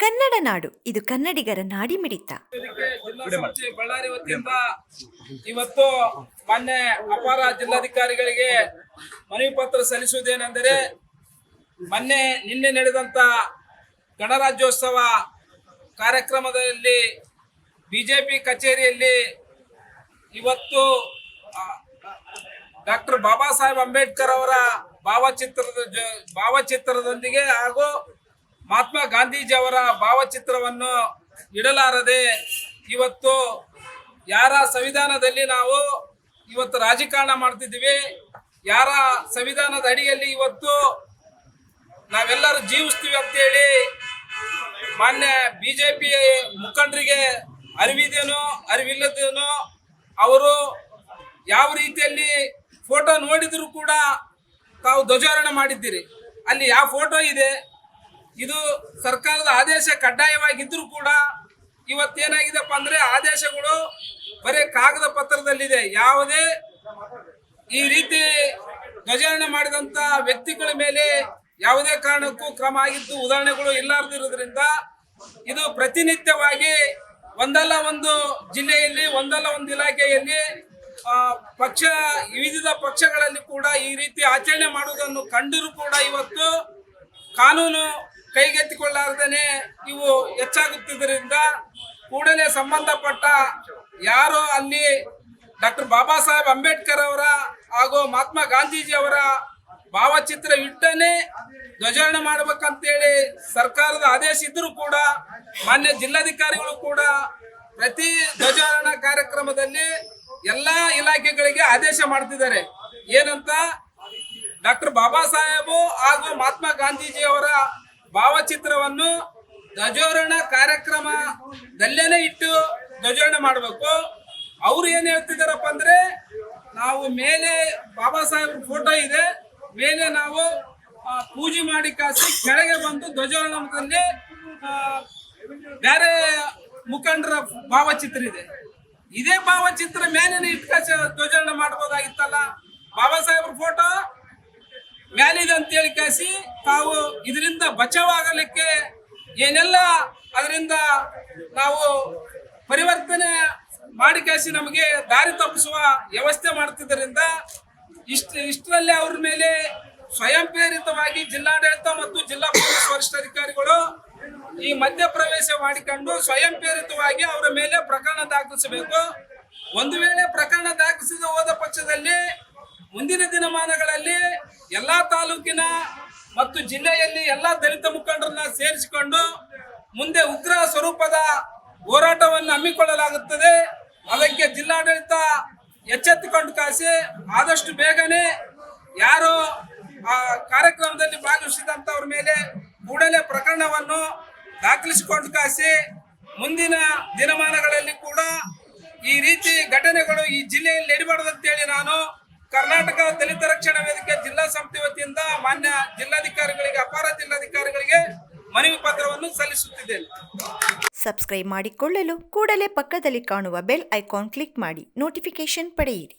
ಕನ್ನಡ ನಾಡು. ಇದು ಕನ್ನಡಿಗರ ನಾಡಿ ಮಿಡಿತ. ಬಳ್ಳಾರಿ ವತಿಯಿಂದ ಇವತ್ತು ಮಾನ್ಯ ಅಪಾರ ಜಿಲ್ಲಾಧಿಕಾರಿಗಳಿಗೆ ಮನವಿ ಪತ್ರ ಸಲ್ಲಿಸುವುದೇನೆಂದರೆ ಮೊನ್ನೆ ನಿನ್ನೆ ನಡೆದಂತ ಗಣರಾಜ್ಯೋತ್ಸವ ಕಾರ್ಯಕ್ರಮದಲ್ಲಿ ಬಿಜೆಪಿ ಕಚೇರಿಯಲ್ಲಿ ಇವತ್ತು ಡಾಕ್ಟರ್ ಬಾಬಾ ಸಾಹೇಬ್ ಅಂಬೇಡ್ಕರ್ ಅವರ ಭಾವಚಿತ್ರದ ಭಾವಚಿತ್ರದೊಂದಿಗೆ ಹಾಗೂ ಮಹಾತ್ಮ ಗಾಂಧೀಜಿ ಅವರ ಭಾವಚಿತ್ರವನ್ನು ಇಡಲಾರದೆ ಇವತ್ತು ಯಾರ ಸಂವಿಧಾನದಲ್ಲಿ ನಾವು ಇವತ್ತು ರಾಜಕಾರಣ ಮಾಡ್ತಿದ್ದೀವಿ? ಯಾರ ಸಂವಿಧಾನದ ಅಡಿಯಲ್ಲಿ ಇವತ್ತು ನಾವೆಲ್ಲರೂ ಜೀವಿಸ್ತೀವಿ ಅಂತೇಳಿ ಮಾನ್ಯ ಪಿ ಮುಖಂಡರಿಗೆ ಅರಿವಿದೇನೋ, ಅರಿವಿಲ್ಲದೇನೋ ಅವರು ಯಾವ ರೀತಿಯಲ್ಲಿ ಫೋಟೋ ನೋಡಿದರೂ ಕೂಡ ತಾವು ಧ್ವಜಾರಣೆ ಮಾಡಿದ್ದೀರಿ. ಅಲ್ಲಿ ಯಾವ ಫೋಟೋ ಇದೆ? ಇದು ಸರ್ಕಾರದ ಆದೇಶ ಕಡ್ಡಾಯವಾಗಿದ್ದರೂ ಕೂಡ ಇವತ್ತೇನಾಗಿದೆಪ್ಪ ಅಂದ್ರೆ ಆದೇಶಗಳು ಬರೀ ಕಾಗದ ಪತ್ರದಲ್ಲಿದೆ. ಯಾವುದೇ ಈ ರೀತಿ ಧ್ವಜಾರಣ ಮಾಡಿದಂತ ವ್ಯಕ್ತಿಗಳ ಮೇಲೆ ಯಾವುದೇ ಕಾರಣಕ್ಕೂ ಕ್ರಮ ಆಗಿದ್ದು ಉದಾಹರಣೆಗಳು ಇಲ್ಲಾರ್ದಿರೋದ್ರಿಂದ ಇದು ಪ್ರತಿನಿತ್ಯವಾಗಿ ಒಂದಲ್ಲ ಒಂದು ಜಿಲ್ಲೆಯಲ್ಲಿ, ಒಂದಲ್ಲ ಒಂದು ಇಲಾಖೆಯಲ್ಲಿ ಪಕ್ಷ, ವಿವಿಧ ಪಕ್ಷಗಳಲ್ಲಿ ಕೂಡ ಈ ರೀತಿ ಆಚರಣೆ ಮಾಡುವುದನ್ನು ಕಂಡರೂ ಕೂಡ ಇವತ್ತು ಕಾನೂನು ಕೈಗೆತ್ತಿಕೊಳ್ಳಾರ್ದೇನೆ ಇವು ಹೆಚ್ಚಾಗುತ್ತಿದ್ದರಿಂದ ಕೂಡಲೇ ಸಂಬಂಧಪಟ್ಟ ಯಾರು ಅಲ್ಲಿ ಡಾಕ್ಟರ್ ಬಾಬಾ ಸಾಹೇಬ್ ಅಂಬೇಡ್ಕರ್ ಅವರ ಹಾಗೂ ಮಹಾತ್ಮ ಗಾಂಧೀಜಿ ಅವರ ಭಾವಚಿತ್ರ ಇಟ್ಟನೆ ಧ್ವಜಾರಣೆ ಮಾಡಬೇಕಂತೇಳಿ ಸರ್ಕಾರದ ಆದೇಶ ಇದ್ದರೂ ಕೂಡ, ಮಾನ್ಯ ಜಿಲ್ಲಾಧಿಕಾರಿಗಳು ಕೂಡ ಪ್ರತಿ ಧ್ವಜಾರಣ ಕಾರ್ಯಕ್ರಮದಲ್ಲಿ ಎಲ್ಲಾ ಇಲಾಖೆಗಳಿಗೆ ಆದೇಶ ಮಾಡ್ತಿದ್ದಾರೆ. ಏನಂತ? ಡಾಕ್ಟರ್ ಬಾಬಾ ಸಾಹೇಬು ಹಾಗೂ ಮಹಾತ್ಮ ಗಾಂಧೀಜಿ ಅವರ ಭಾವಚಿತ್ರವನ್ನು ಧ್ವಜೋರಣ ಕಾರ್ಯಕ್ರಮದಲ್ಲೇನೆ ಇಟ್ಟು ಧ್ವಜೋರಣ ಮಾಡಬೇಕು. ಅವ್ರು ಏನು ಹೇಳ್ತಿದ್ದಾರಪ್ಪ ಅಂದ್ರೆ, ನಾವು ಮೇಲೆ ಬಾಬಾ ಸಾಹೇಬ್ ಫೋಟೋ ಇದೆ. ಮೇಲೆ ನಾವು ಪೂಜೆ ಮಾಡಿ ಕಾಸಿ ಕೆಳಗೆ ಬಂದು ಧ್ವಜೋರಣದಲ್ಲಿ ಬೇರೆ ಮುಖಂಡರ ಭಾವಚಿತ್ರ ಇದೆ. ಇದೇ ಭಾವಚಿತ್ರ ಮೇಲೆ ಇಟ್ಕಾಸಿ ಧ್ವಜೋರಣ ಮಾಡ್ಬೋದಾಗಿತ್ತಲ್ಲ? ಬಾಬಾ ಸಾಹೇಬ್ರ ಫೋಟೋ ಅಂತೇಳಿ ಕಳಿಸಿ ತಾವು ಇದರಿಂದ ಬಚಾವಾಗಲಿಕ್ಕೆ ಏನೆಲ್ಲ ಅದರಿಂದ ನಾವು ಪರಿವರ್ತನೆ ಮಾಡಿ ಕಳಿಸಿ ನಮಗೆ ದಾರಿ ತಪ್ಪಿಸುವ ವ್ಯವಸ್ಥೆ ಮಾಡ್ತಿದ್ದರಿಂದ ಇಷ್ಟ ಇಷ್ಟರಲ್ಲಿ ಅವ್ರ ಮೇಲೆ ಸ್ವಯಂ ಪ್ರೇರಿತವಾಗಿ ಜಿಲ್ಲಾಡಳಿತ ಮತ್ತು ಜಿಲ್ಲಾ ಪೊಲೀಸ್ ವರಿಷ್ಠಾಧಿಕಾರಿಗಳು ಈ ಮಧ್ಯ ಪ್ರವೇಶ ಮಾಡಿಕೊಂಡು ಸ್ವಯಂ ಪ್ರೇರಿತವಾಗಿ ಅವರ ಮೇಲೆ ಪ್ರಕರಣ ದಾಖಲಿಸಬೇಕು. ಒಂದು ವೇಳೆ ಪ್ರಕರಣ ದಾಖಲಿಸಿದ ಹೋದ ಪಕ್ಷದಲ್ಲಿ ಮುಂದಿನ ದಿನಮಾನಗಳಲ್ಲಿ ಎಲ್ಲಾ ತಾಲೂಕಿನ ಮತ್ತು ಜಿಲ್ಲೆಯಲ್ಲಿ ಎಲ್ಲಾ ದಲಿತ ಮುಖಂಡರನ್ನ ಸೇರಿಸಿಕೊಂಡು ಮುಂದೆ ಉಗ್ರ ಸ್ವರೂಪದ ಹೋರಾಟವನ್ನು ಹಮ್ಮಿಕೊಳ್ಳಲಾಗುತ್ತದೆ. ಅದಕ್ಕೆ ಜಿಲ್ಲಾಡಳಿತ ಎಚ್ಚೆತ್ತುಕೊಂಡು ಕಾಸಿ ಆದಷ್ಟು ಬೇಗನೆ ಯಾರು ಆ ಕಾರ್ಯಕ್ರಮದಲ್ಲಿ ಭಾಗವಹಿಸಿದಂಥವ್ರ ಮೇಲೆ ಕೂಡಲೇ ಪ್ರಕರಣವನ್ನು ದಾಖಲಿಸಿಕೊಂಡು ಕಾಸಿ ಮುಂದಿನ ದಿನಮಾನಗಳಲ್ಲಿ ಕೂಡ ಈ ರೀತಿ ಘಟನೆಗಳು ಈ ಜಿಲ್ಲೆಯಲ್ಲಿ ನಡಿಬಾರ್ದಂತೇಳಿ ನಾನು ಕರ್ನಾಟಕ ದಲಿತ ರಕ್ಷಣಾ ವೇದಿಕೆ ಜಿಲ್ಲಾ ಸಮಿತಿ ವತಿಯಿಂದ ಮಾನ್ಯ ಜಿಲ್ಲಾಧಿಕಾರಿಗಳಿಗೆ, ಅಪಾರ ಜಿಲ್ಲಾಧಿಕಾರಿಗಳಿಗೆ ಮನವಿ ಪತ್ರವನ್ನು ಸಲ್ಲಿಸುತ್ತಿದ್ದೇನೆ. ಸಬ್ಸ್ಕ್ರೈಬ್ ಮಾಡಿಕೊಳ್ಳಲು ಕೂಡಲೇ ಪಕ್ಕದಲ್ಲಿ ಕಾಣುವ ಬೆಲ್ ಐಕಾನ್ ಕ್ಲಿಕ್ ಮಾಡಿ ನೋಟಿಫಿಕೇಶನ್ ಪಡೆಯಿರಿ.